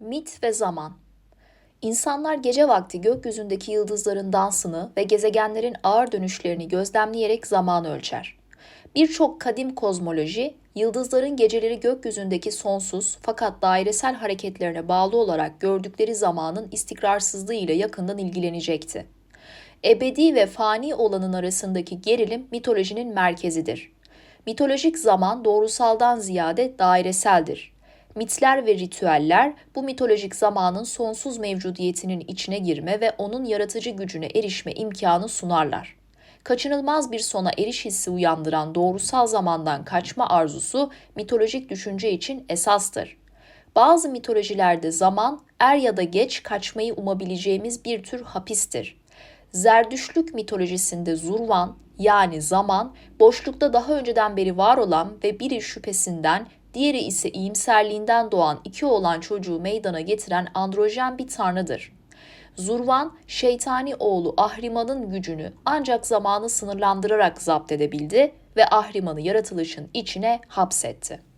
Mit ve zaman. İnsanlar gece vakti gökyüzündeki yıldızların dansını ve gezegenlerin ağır dönüşlerini gözlemleyerek zaman ölçer. Birçok kadim kozmoloji, yıldızların geceleri gökyüzündeki sonsuz fakat dairesel hareketlerine bağlı olarak gördükleri zamanın istikrarsızlığı ile yakından ilgilenecekti. Ebedi ve fani olanın arasındaki gerilim mitolojinin merkezidir. Mitolojik zaman doğrusaldan ziyade daireseldir. Mitler ve ritüeller bu mitolojik zamanın sonsuz mevcudiyetinin içine girme ve onun yaratıcı gücüne erişme imkanı sunarlar. Kaçınılmaz bir sona eriş hissi uyandıran doğrusal zamandan kaçma arzusu mitolojik düşünce için esastır. Bazı mitolojilerde zaman er ya da geç kaçmayı umabileceğimiz bir tür hapistir. Zerdüşlük mitolojisinde Zurvan yani zaman boşlukta daha önceden beri var olan ve biri şüphesinden diğeri ise iyimserliğinden doğan iki olan çocuğu meydana getiren androjen bir tanrıdır. Zurvan, şeytani oğlu Ahriman'ın gücünü ancak zamanı sınırlandırarak zapt edebildi ve Ahriman'ı yaratılışın içine hapsetti.